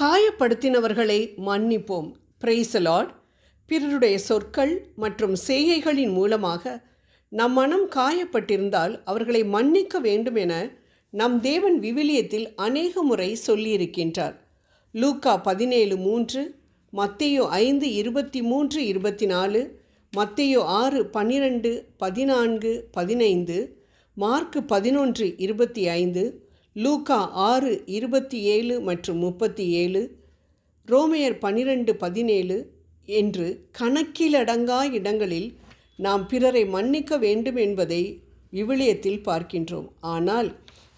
காயப்படுத்தினவர்களை மன்னிப்போம். பிரைசலாட் பிறருடைய சொற்கள் மற்றும் செய்கைகளின் மூலமாக நம் மனம் காயப்பட்டிருந்தால் அவர்களை மன்னிக்க வேண்டும் என நம் தேவன் விவிலியத்தில் அநேக முறை சொல்லியிருக்கின்றார். லூக்கா பதினேழு மூன்று மத்தையோ ஐந்து இருபத்தி மூன்று இருபத்தி நாலு மத்தையோ ஆறு பன்னிரெண்டு பதினான்கு பதினைந்து மார்க்கு பதினொன்று இருபத்தி ஐந்து லூக்கா ஆறு இருபத்தி ஏழு மற்றும் முப்பத்தி ஏழு ரோமையர் பனிரெண்டு பதினேழு என்று கணக்கிலடங்கா இடங்களில் நாம் பிறரை மன்னிக்க வேண்டும் என்பதை விவிலியத்தில் பார்க்கின்றோம். ஆனால்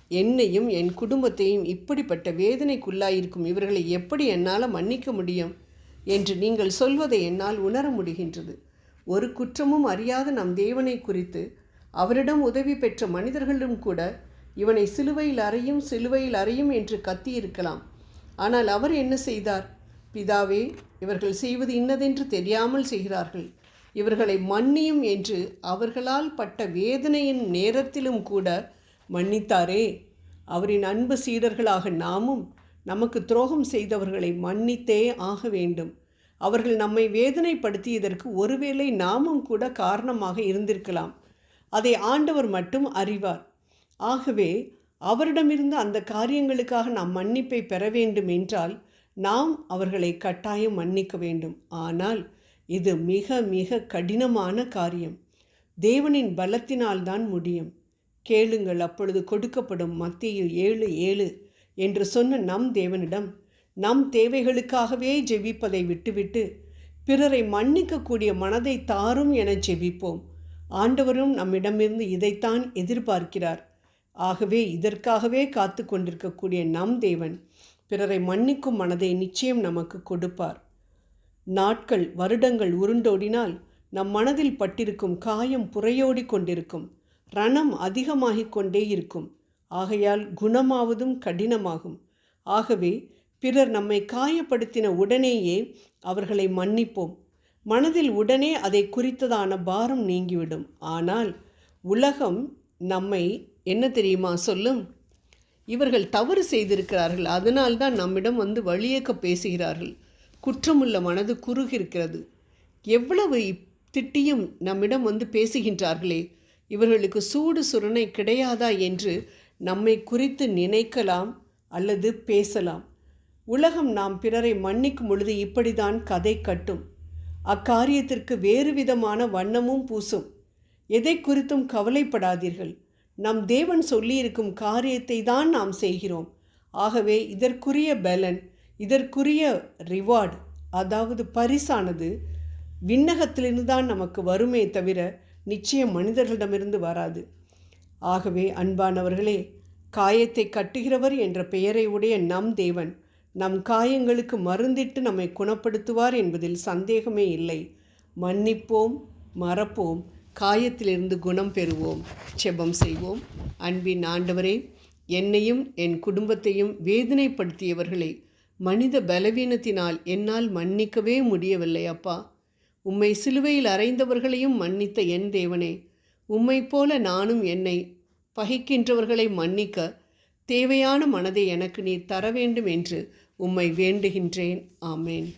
என்னையும் என் குடும்பத்தையும் இப்படிப்பட்ட வேதனைக்குள்ளாயிருக்கும் இவர்களை எப்படி என்னால் மன்னிக்க முடியும் என்று நீங்கள் சொல்வதை என்னால் உணர முடிகின்றது. ஒரு குற்றமும் அறியாத நம் தேவனை குறித்து அவரிடம் உதவி பெற்ற மனிதர்களும் கூட இவனை சிலுவையில் அறையும் சிலுவையில் அறையும் என்று கத்தியிருக்கலாம். ஆனால் அவர் என்ன செய்தார்? பிதாவே இவர்கள் செய்வது இன்னதென்று தெரியாமல் செய்கிறார்கள். இவர்களை மன்னியும் என்று அவர்களால் பட்ட வேதனையின் நேரத்திலும் கூட மன்னித்தாரே. அவரின் அன்பு சீடர்களாக நாமும் நமக்கு துரோகம் செய்தவர்களை மன்னித்தே ஆக வேண்டும். அவர்கள் நம்மை வேதனைப்படுத்தியதற்கு ஒருவேளை நாமும் கூட காரணமாக இருந்திருக்கலாம். அதை ஆண்டவர் மட்டும் அறிவார். ஆகவே அவரிடமிருந்து அந்த காரியங்களுக்காக நாம் மன்னிப்பை பெற வேண்டும் என்றால் நாம் அவர்களை கட்டாயம் மன்னிக்க வேண்டும். ஆனால் இது மிக மிக கடினமான காரியம். தேவனின் பலத்தினால்தான் முடியும். கேளுங்கள் அப்பொழுது கொடுக்கப்படும் மத்திய ஏழு ஏழு என்று சொன்ன நம் தேவனிடம் நம் தேவைகளுக்காகவே ஜெபிப்பதை விட்டுவிட்டு பிறரை மன்னிக்கக்கூடிய மனதை தாரும் என ஜெபிப்போம். ஆண்டவரும் நம்மிடமிருந்து இதைத்தான் எதிர்பார்க்கிறார். ஆகவே இதற்காகவே காத்து கொண்டிருக்கக்கூடிய நம் தேவன் பிறரை மன்னிக்கும் மனதை நிச்சயம் நமக்கு கொடுப்பார். நாட்கள் வருடங்கள் உருண்டோடினால் நம் மனதில் பட்டிருக்கும் காயம் புறையோடி கொண்டிருக்கும். ரணம் அதிகமாகிக் கொண்டே இருக்கும். ஆகையால் குணமாவதும் கடினமாகும். ஆகவே பிறர் நம்மை காயப்படுத்தின உடனேயே அவர்களை மன்னிப்போம். மனதில் உடனே அதை குறித்ததான பாரம் நீங்கிவிடும். ஆனால் உலகம் நம்மை என்ன தெரியுமா? சொல்லும். இவர்கள் தவறு செய்திருக்கிறார்கள். அதனால்தான் நம்மிடம் வந்து வழியேக்க பேசுகிறார்கள். குற்றமுள்ள மனது குறுகிருக்கிறது எவ்வளவு திட்டியும் நம்மிடம் வந்து பேசுகின்றார்களே. இவர்களுக்கு சூடு சுரணை கிடையாதா என்று நம்மை குறித்து நினைக்கலாம் அல்லது பேசலாம். உலகம் நாம் பிறரை மன்னிக்கும் பொழுது இப்படிதான் கதை கட்டும். அக்காரியத்திற்கு வேறு விதமான வண்ணமும் பூசும். எதை குறித்தும் கவலைப்படாதீர்கள். நம் தேவன் சொல்லியிருக்கும் காரியத்தை தான் நாம் செய்கிறோம். ஆகவே இதற்குரிய பலன் இதற்குரிய ரிவார்டு அதாவது பரிசானது விண்ணகத்திலிருந்து தான் நமக்கு வருமே தவிர நிச்சயம் மனிதர்களிடமிருந்து வராது. ஆகவே அன்பானவர்களே காயத்தை கட்டுகிறவர் என்ற பெயரை உடைய நம் தேவன் நம் காயங்களுக்கு மருந்திட்டு நம்மை குணப்படுத்துவார் என்பதில் சந்தேகமே இல்லை. மன்னிப்போம் மறப்போம் காயத்திலிருந்து குணம் பெறுவோம். செபம் செய்வோம். அன்பின் ஆண்டவரே என்னையும் என் குடும்பத்தையும் வேதனைப்படுத்தியவர்களை மனித பலவீனத்தினால் என்னால் மன்னிக்கவே முடியவில்லை அப்பா. உம்மை சிலுவையில் அறைந்தவர்களையும் மன்னித்த என் தேவனே உம்மை போல நானும் என்னை பகைக்கின்றவர்களை மன்னிக்க தேவையான மனதை எனக்கு நீ தர வேண்டும் என்று உம்மை வேண்டுகின்றேன். ஆமேன்.